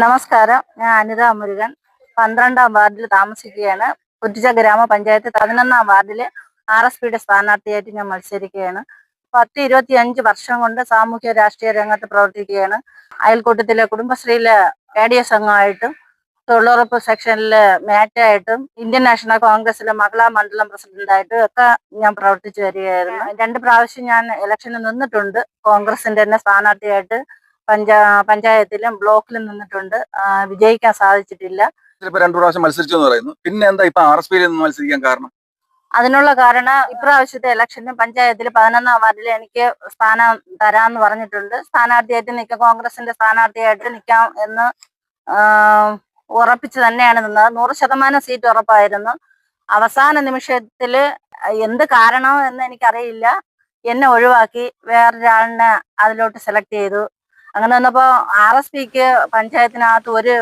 നമസ്കാരം. ഞാൻ അനിത മുരുകൻ. പന്ത്രണ്ടാം വാർഡിൽ താമസിക്കുകയാണ്. കുറ്റിച്ച ഗ്രാമപഞ്ചായത്ത് പതിനൊന്നാം വാർഡിലെ ആർ എസ് പിയുടെ സ്ഥാനാർത്ഥിയായിട്ട് ഞാൻ മത്സരിക്കുകയാണ്. പത്ത് ഇരുപത്തി അഞ്ച് വർഷം കൊണ്ട് സാമൂഹ്യ രാഷ്ട്രീയ രംഗത്ത് പ്രവർത്തിക്കുകയാണ്. അയൽക്കൂട്ടത്തിലെ കുടുംബശ്രീയിലെ എ ഡി എസ് അംഗമായിട്ടും തൊഴിലുറപ്പ് സെക്ഷനിലെ മാറ്റായിട്ടും ഇന്ത്യൻ നാഷണൽ കോൺഗ്രസിലെ മഹിളാ മണ്ഡലം പ്രസിഡന്റായിട്ടും ഒക്കെ ഞാൻ പ്രവർത്തിച്ചു വരികയായിരുന്നു. രണ്ട് പ്രാവശ്യം ഞാൻ ഇലക്ഷനിൽ നിന്നിട്ടുണ്ട്. കോൺഗ്രസിന്റെ തന്നെ സ്ഥാനാർത്ഥിയായിട്ട് പഞ്ചാ പഞ്ചായത്തിലും ബ്ലോക്കിലും നിന്നിട്ടുണ്ട്. വിജയിക്കാൻ സാധിച്ചിട്ടില്ല. രണ്ടു പ്രാവശ്യം മത്സരിച്ചു എന്ന് പറയുന്നു. പിന്നെ എന്താ ഇപ്പൊ ആർ എസ് പിയിൽ നിന്ന് മത്സരിക്കാൻ കാരണം? അതിനുള്ള കാരണം ഇപ്രാവശ്യത്തെ ഇലക്ഷന് പഞ്ചായത്തിൽ പതിനൊന്നാം വാർഡിൽ എനിക്ക് സ്ഥാനം തരാന്ന് പറഞ്ഞിട്ടുണ്ട്. സ്ഥാനാർത്ഥിയായിട്ട് നിൽക്കാം. കോൺഗ്രസിന്റെ സ്ഥാനാർത്ഥിയായിട്ട് നിൽക്കാം എന്ന് ഉറപ്പിച്ച് തന്നെയാണ് നിന്നത്. നൂറ് ശതമാനം സീറ്റ് ഉറപ്പായിരുന്നു. അവസാന നിമിഷത്തിൽ എന്ത് കാരണം എന്ന് എനിക്കറിയില്ല. എന്നെ ഒഴിവാക്കി വേറൊരാളിനെ അതിലോട്ട് സെലക്ട് ചെയ്തു. അങ്ങനെ വന്നപ്പോ ആർ എസ് പിക്ക് പഞ്ചായത്തിനകത്ത് ഒരു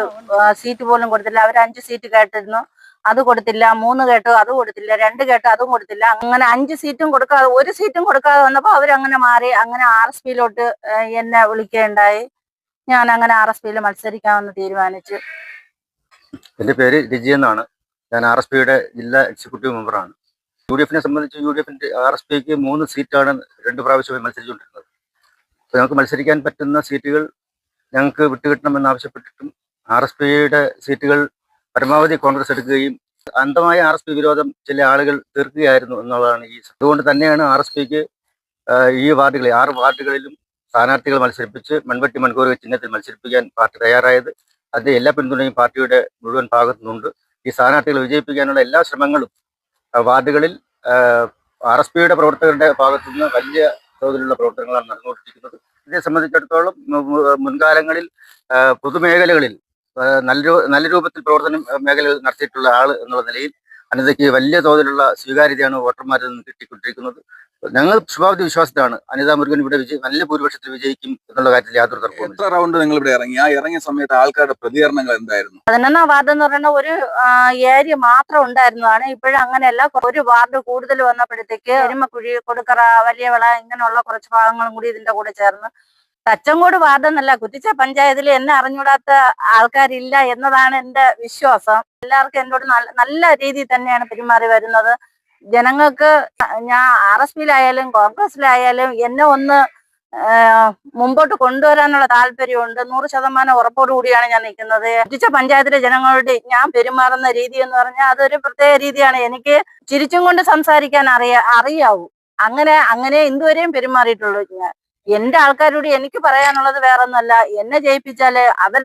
സീറ്റ് പോലും കൊടുത്തില്ല. അവർ അഞ്ച് സീറ്റ് കേട്ടിരുന്നു. അത് കൊടുത്തില്ല. മൂന്ന് കേട്ടു അത് കൊടുത്തില്ല. രണ്ട് കേട്ടു അതും കൊടുത്തില്ല. അങ്ങനെ അഞ്ച് സീറ്റും കൊടുക്കാതെ ഒരു സീറ്റും കൊടുക്കാതെ വന്നപ്പോൾ അവരങ്ങനെ മാറി. അങ്ങനെ ആർ എസ് പിയിലോട്ട് എന്നെ വിളിക്കുകയുണ്ടായി. ഞാൻ അങ്ങനെ ആർ എസ് പിയിൽ മത്സരിക്കാമെന്ന് തീരുമാനിച്ചു. എന്റെ പേര് രജി എന്നാണ്. ഞാൻ ആർ എസ് പിയുടെ ജില്ലാ എക്സിക്യൂട്ടീവ് മെമ്പറാണ്. യു ഡി എഫിനെ സംബന്ധിച്ച് യു ഡി എഫിന്റെ ആർ എസ് പിക്ക് മൂന്ന് സീറ്റാണ് രണ്ട് പ്രാവശ്യമായി മത്സരിച്ചുകൊണ്ടിരുന്നത്. അപ്പോൾ ഞങ്ങൾക്ക് മത്സരിക്കാൻ പറ്റുന്ന സീറ്റുകൾ ഞങ്ങൾക്ക് വിട്ടുകിട്ടണമെന്ന് ആവശ്യപ്പെട്ടിട്ടും ആർ എസ് പിയുടെ സീറ്റുകൾ പരമാവധി കോൺഗ്രസ് എടുക്കുകയും അന്ധമായ ആർ എസ് പി വിരോധം ചില ആളുകൾ തീർക്കുകയായിരുന്നു എന്നുള്ളതാണ് ഈ അതുകൊണ്ട് തന്നെയാണ് ആർ എസ് പിക്ക് ഈ വാർഡുകളിൽ ആറ് വാർഡുകളിലും സ്ഥാനാർത്ഥികൾ മത്സരിപ്പിച്ച് മൺവെട്ടി മൺകൂറുക ചിഹ്നത്തിൽ മത്സരിപ്പിക്കാൻ പാർട്ടി തയ്യാറായത്. അതിന്റെ എല്ലാ പിന്തുണയും പാർട്ടിയുടെ മുഴുവൻ ഭാഗത്തുനിന്നുണ്ട്. ഈ സ്ഥാനാർത്ഥികളെ വിജയിപ്പിക്കാനുള്ള എല്ലാ ശ്രമങ്ങളും വാർഡുകളിൽ ആർ എസ് പിയുടെ പ്രവർത്തകരുടെ ഭാഗത്തുനിന്ന് വലിയ തോതിലുള്ള പ്രവർത്തനങ്ങളാണ് നടന്നുകൊണ്ടിരിക്കുന്നത്. ഇതേ സംബന്ധിച്ചിടത്തോളം മുൻകാലങ്ങളിൽ പൊതുമേഖലകളിൽ നല്ല നല്ല രൂപത്തിൽ പ്രവർത്തനം മേഖലകൾ നടത്തിയിട്ടുള്ള ആൾ എന്നുള്ള നിലയിൽ അനിതയ്ക്ക് വലിയ തോതിലുള്ള സ്വീകാര്യതയാണ് വോട്ടർമാരിൽ നിന്ന് കിട്ടിക്കൊണ്ടിരിക്കുന്നത്. ഞങ്ങൾ ശുഭാപ്തി വിശ്വാസത്തിലാണ്. അനിത മുരുകൻ ഇവിടെ വിജയി നല്ല ഭൂരിപക്ഷത്തിൽ വിജയിക്കും എന്നുള്ള കാര്യത്തിൽ യാതൊരു തർക്കവും എത്ര റൗണ്ട് നിങ്ങൾ ഇവിടെ ഇറങ്ങി? ആ ഇറങ്ങിയ സമയത്ത് ആൾക്കാരുടെ പ്രതികരണങ്ങൾ എന്തായിരുന്നു? പതിനൊന്നാം വാർഡ് എന്ന് പറയുന്ന ഒരു ഏരിയ മാത്രം ഉണ്ടായിരുന്നതാണ്. ഇപ്പോഴും അങ്ങനെയല്ല. ഒരു വാർഡ് കൂടുതൽ വന്നപ്പോഴത്തേക്ക് എരുമക്കുഴി കൊടുക്കറ വലിയ വിള ഇങ്ങനെയുള്ള കുറച്ച് ഭാഗങ്ങളും കൂടി ഇതിന്റെ കൂടെ ചേർന്ന് തച്ചങ്കോട് വാർഡ് എന്നല്ല കുറ്റിച്ച പഞ്ചായത്തിൽ എന്നെ അറിഞ്ഞൂടാത്ത ആൾക്കാരില്ല എന്നതാണ് എന്റെ വിശ്വാസം. എല്ലാവർക്കും എന്നോട് നല്ല നല്ല രീതിയിൽ തന്നെയാണ് പെരുമാറി വരുന്നത്. ജനങ്ങൾക്ക് ഞാൻ ആർ എസ് പിയിലായാലും കോൺഗ്രസിലായാലും എന്നെ ഒന്ന് മുമ്പോട്ട് കൊണ്ടുവരാനുള്ള താല്പര്യമുണ്ട്. നൂറ് ശതമാനം ഉറപ്പോടു കൂടിയാണ് ഞാൻ നിൽക്കുന്നത്. കുറ്റിച്ച പഞ്ചായത്തിലെ ജനങ്ങളോട് ഞാൻ പെരുമാറുന്ന രീതി എന്ന് പറഞ്ഞാൽ അതൊരു പ്രത്യേക രീതിയാണ്. എനിക്ക് ചിരിച്ചും കൊണ്ട് സംസാരിക്കാൻ അറിയാ അറിയാവൂ. അങ്ങനെ അങ്ങനെ ഇതുവരെയും പെരുമാറിയിട്ടുള്ളൂ ഞാൻ. എന്റെ ആൾക്കാരോട് എനിക്ക് പറയാനുള്ളത് വേറൊന്നല്ല. എന്നെ ജയിപ്പിച്ചാൽ അവർ